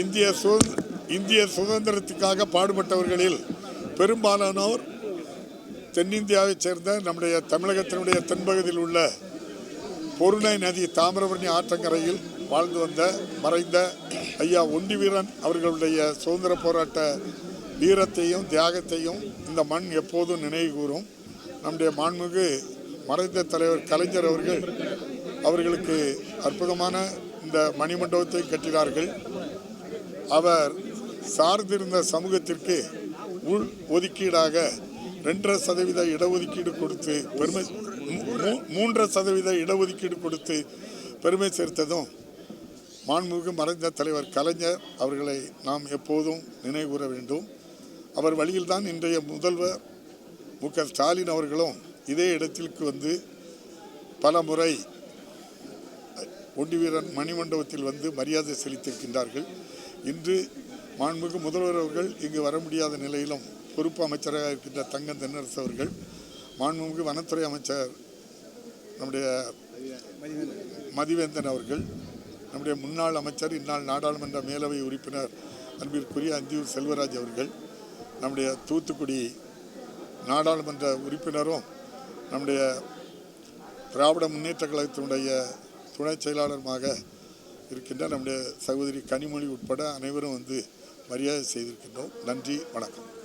இந்திய சுதந்திர இந்திய சுதந்திரத்துக்காக பாடுபட்டவர்களில் பெரும்பாலானோர் தென்னிந்தியாவைச் சேர்ந்த நம்முடைய தமிழகத்தினுடைய தென்பகுதியில் உள்ள பொருணை நதி தாமிரபரணி ஆற்றங்கரையில் வாழ்ந்து வந்த மறைந்த ஐயா ஒண்டி வீரன் அவர்களுடைய சுதந்திர போராட்ட வீரத்தையும் தியாகத்தையும் இந்த மண் எப்போதும் நினைவு கூறும் நம்முடைய மாண்புமிகு மறைந்த தலைவர் கலைஞர் அவர்கள் அவர்களுக்கு அற்புதமான இந்த மணிமண்டபத்தை கட்டினார்கள். அவர் சார்ந்திருந்த சமூகத்திற்கு உள் ஒதுக்கீடாக ரெண்டரை சதவீத இடஒதுக்கீடு கொடுத்து பெருமை மூன்றரை சதவீத இடஒதுக்கீடு கொடுத்து பெருமை சேர்த்ததும் மாண்புமிகு மறைந்த தலைவர் கலைஞர் அவர்களை நாம் எப்போதும் நினைவுகூர வேண்டும். அவர் வழியில்தான் இன்றைய முதல்வர் மு. க. ஸ்டாலின் அவர்களும் இதே இடத்திற்கு வந்து பல முறை ஒண்டி வீரன் மணிமண்டபத்தில் வந்து மரியாதை செலுத்தியிருக்கின்றார்கள். இன்று மாண்புமிகு முதல்வர் அவர்கள் இங்கு வர முடியாத நிலையிலும் பொறுப்பு அமைச்சராக இருக்கின்ற தங்கம் தென்னரசு அவர்கள் மாண்புமிகு வனத்துறை அமைச்சர் நம்முடைய மதிவேந்தன் அவர்கள் நம்முடைய முன்னாள் அமைச்சர் இந்நாள் நாடாளுமன்ற மேலவை உறுப்பினர் அன்பிற்குரிய அந்தியூர் செல்வராஜ் அவர்கள் நம்முடைய தூத்துக்குடி நாடாளுமன்ற உறுப்பினரும் நம்முடைய திராவிட முன்னேற்ற கழகத்தினுடைய துணை செயலாளருமாக இருக்கின்ற நம்முடைய சகோதரி கனிமொழி உட்பட அனைவரும் வந்து மரியாதை செய்திருக்கின்றோம். நன்றி வணக்கம்.